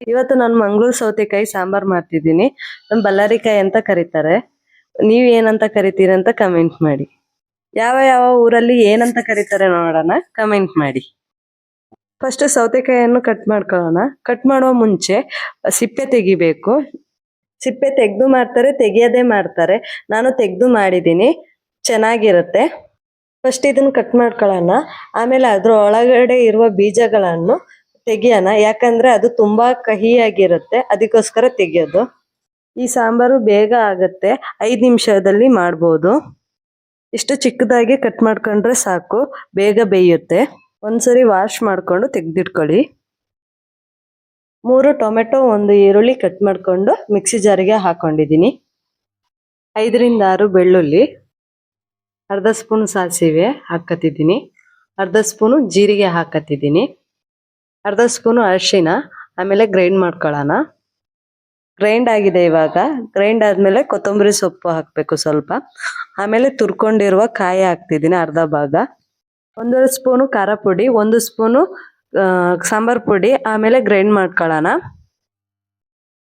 ಇವತ್ತು ನಾನು ಮಂಗಳೂರು ಸೌತೆಕಾಯಿ ಸಾಂಬಾರ್ ಮಾಡ್ತಿದ್ದೀನಿ. ನಮ್ ಬಳ್ಳಾರಿಕಾಯಿ ಅಂತ ಕರೀತಾರೆ. ನೀವ್ ಏನಂತ ಕರಿತೀರ ಅಂತ ಕಮೆಂಟ್ ಮಾಡಿ. ಯಾವ ಯಾವ ಊರಲ್ಲಿ ಏನಂತ ಕರೀತಾರೆ ನೋಡೋಣ ಕಮೆಂಟ್ ಮಾಡಿ. ಫಸ್ಟ್ ಸೌತೆಕಾಯಿಯನ್ನು ಕಟ್ ಮಾಡ್ಕೊಳ್ಳೋಣ. ಕಟ್ ಮಾಡುವ ಮುಂಚೆ ಸಿಪ್ಪೆ ತೆಗಿಬೇಕು. ಸಿಪ್ಪೆ ತೆಗೆದು ಮಾಡ್ತಾರೆ, ತೆಗೆಯದೇ ಮಾಡ್ತಾರೆ. ನಾನು ತೆಗೆದು ಮಾಡಿದ್ದೀನಿ. ಚೆನ್ನಾಗಿರುತ್ತೆ. ಫಸ್ಟ್ ಇದನ್ನು ಕಟ್ ಮಾಡ್ಕೊಳ್ಳೋಣ. ಆಮೇಲೆ ಅದ್ರ ಒಳಗಡೆ ಇರುವ ಬೀಜಗಳನ್ನು ತೆಗಿಯೋಣ. ಯಾಕಂದ್ರೆ ಅದು ತುಂಬಾ ಕಹಿಯಾಗಿರುತ್ತೆ. ಅದಕ್ಕೋಸ್ಕರ ತೆಗಿಯೋದು. ಈ ಸಾಂಬಾರು ಬೇಗ ಆಗುತ್ತೆ. ಐದು ನಿಮಿಷದಲ್ಲಿ ಮಾಡ್ಬೋದು. ಇಷ್ಟು ಚಿಕ್ಕದಾಗಿ ಕಟ್ ಮಾಡ್ಕೊಂಡ್ರೆ ಸಾಕು. ಬೇಗ ಬೇಯುತ್ತೆ. ಒಂದ್ಸರಿ ವಾಶ್ ಮಾಡಿಕೊಂಡು ತೆಗೆದಿಟ್ಕೊಳ್ಳಿ. ಮೂರು ಟೊಮೆಟೊ, ಒಂದು ಈರುಳ್ಳಿ ಕಟ್ ಮಾಡಿಕೊಂಡು ಮಿಕ್ಸಿ ಜಾರಿಗೆ ಹಾಕೊಂಡಿದ್ದೀನಿ. ಐದರಿಂದ ಆರು ಬೆಳ್ಳುಳ್ಳಿ, ಅರ್ಧ ಸ್ಪೂನ್ ಸಾಸಿವೆ ಹಾಕತ್ತಿದ್ದೀನಿ. ಅರ್ಧ ಸ್ಪೂನು ಜೀರಿಗೆ ಹಾಕತ್ತಿದ್ದೀನಿ. ಅರ್ಧ ಸ್ಪೂನು ಅರಿಶಿನ, ಆಮೇಲೆ ಗ್ರೈಂಡ್ ಮಾಡ್ಕೊಳ್ಳೋಣ ಗ್ರೈಂಡ್ ಆಗಿದೆ ಇವಾಗ. ಗ್ರೈಂಡ್ ಆದಮೇಲೆ ಕೊತ್ತಂಬರಿ ಸೊಪ್ಪು ಹಾಕಬೇಕು ಸ್ವಲ್ಪ. ಆಮೇಲೆ ತುರ್ಕೊಂಡಿರುವ ಕಾಯಿ ಹಾಕ್ತಿದ್ದೀನಿ ಅರ್ಧ ಭಾಗ. ಒಂದೂವರೆ ಸ್ಪೂನು ಖಾರ ಪುಡಿ, ಒಂದು ಸ್ಪೂನು ಸಾಂಬಾರ್ ಪುಡಿ, ಆಮೇಲೆ ಗ್ರೈಂಡ್ ಮಾಡ್ಕೊಳ್ಳೋಣ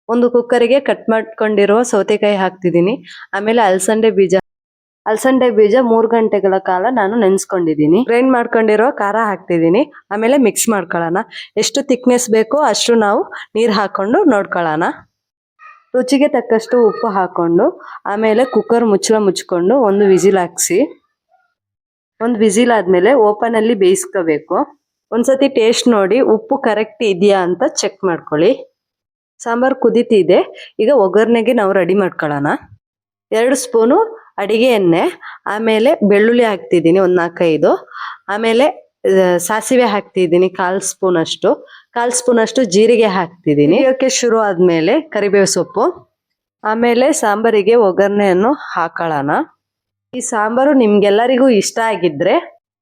ಒಂದು ಕುಕ್ಕರಿಗೆ ಕಟ್ ಮಾಡ್ಕೊಂಡಿರುವ ಸೌತೆಕಾಯಿ ಹಾಕ್ತಿದ್ದೀನಿ. ಆಮೇಲೆ ಅಲಸಂಡೆ ಬೀಜ ಅಲಸಂಡೆ ಬೀಜ ಮೂರ್ ಗಂಟೆಗಳ ಕಾಲ ನಾನು ನೆನ್ಸ್ಕೊಂಡಿದ್ದೀನಿ. ಗ್ರೈಂಡ್ ಮಾಡ್ಕೊಂಡಿರೋ ಖಾರ ಹಾಕ್ತಿದ್ದೀನಿ. ಆಮೇಲೆ ಮಿಕ್ಸ್ ಮಾಡ್ಕೊಳ್ಳೋಣ. ಎಷ್ಟು ಥಿಕ್ನೆಸ್ ಬೇಕೋ ಅಷ್ಟು ನಾವು ನೀರು ಹಾಕೊಂಡು ನೋಡ್ಕೊಳ್ಳೋಣ. ರುಚಿಗೆ ತಕ್ಕಷ್ಟು ಉಪ್ಪು ಹಾಕೊಂಡು, ಆಮೇಲೆ ಕುಕ್ಕರ್ ಮುಚ್ಚಳ ಮುಚ್ಕೊಂಡು ಒಂದು ವಿಸಿಲ್ ಹಾಕ್ಸಿ. ಒಂದು ವಿಸಿಲ್ ಆದ್ಮೇಲೆ ಓಪನ್ ಅಲ್ಲಿ ಬೇಯಿಸ್ಕೋಬೇಕು. ಒಂದ್ಸತಿ ಟೇಸ್ಟ್ ನೋಡಿ ಉಪ್ಪು ಕರೆಕ್ಟ್ ಇದೆಯಾ ಅಂತ ಚೆಕ್ ಮಾಡ್ಕೊಳ್ಳಿ. ಸಾಂಬಾರ್ ಕುದೀತಿದೆ. ಈಗ ಒಗ್ಗರಣೆಗೆ ನಾವು ರೆಡಿ ಮಾಡ್ಕೊಳ್ಳೋಣ. ಎರಡು ಸ್ಪೂನು ಅಡಿಗೆ ಎಣ್ಣೆ ಆಮೇಲೆ ಬೆಳ್ಳುಳ್ಳಿ ಹಾಕ್ತಿದ್ದೀನಿ ಒಂದು ನಾಲ್ಕೈದು. ಆಮೇಲೆ ಸಾಸಿವೆ ಹಾಕ್ತಿದ್ದೀನಿ ಕಾಲು ಸ್ಪೂನ್ ಅಷ್ಟು ಕಾಲು ಸ್ಪೂನ್ ಅಷ್ಟು ಜೀರಿಗೆ ಹಾಕ್ತಿದ್ದೀನಿ. ಇದಕ್ಕೆ ಶುರು ಆದಮೇಲೆ ಕರಿಬೇವು ಸೊಪ್ಪು. ಆಮೇಲೆ ಸಾಂಬಾರಿಗೆ ಒಗ್ಗರಣೆಯನ್ನು ಹಾಕೊಳ್ಳೋಣ. ಈ ಸಾಂಬಾರು ನಿಮ್ಗೆಲ್ಲರಿಗೂ ಇಷ್ಟ ಆಗಿದ್ರೆ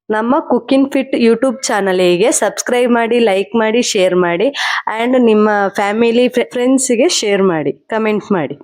ನಮ್ಮ ಕುಕ್ಕಿಂಗ್ ಫಿಟ್ ಯೂಟ್ಯೂಬ್ ಚಾನಲಿಗೆ ಸಬ್ಸ್ಕ್ರೈಬ್ ಮಾಡಿ ಲೈಕ್ ಮಾಡಿ ಶೇರ್ ಮಾಡಿ ಆ್ಯಂಡ್ ನಿಮ್ಮ ಫ್ಯಾಮಿಲಿ ಫ್ರೆಂಡ್ಸಿಗೆ ಶೇರ್ ಮಾಡಿ ಕಮೆಂಟ್ ಮಾಡಿ.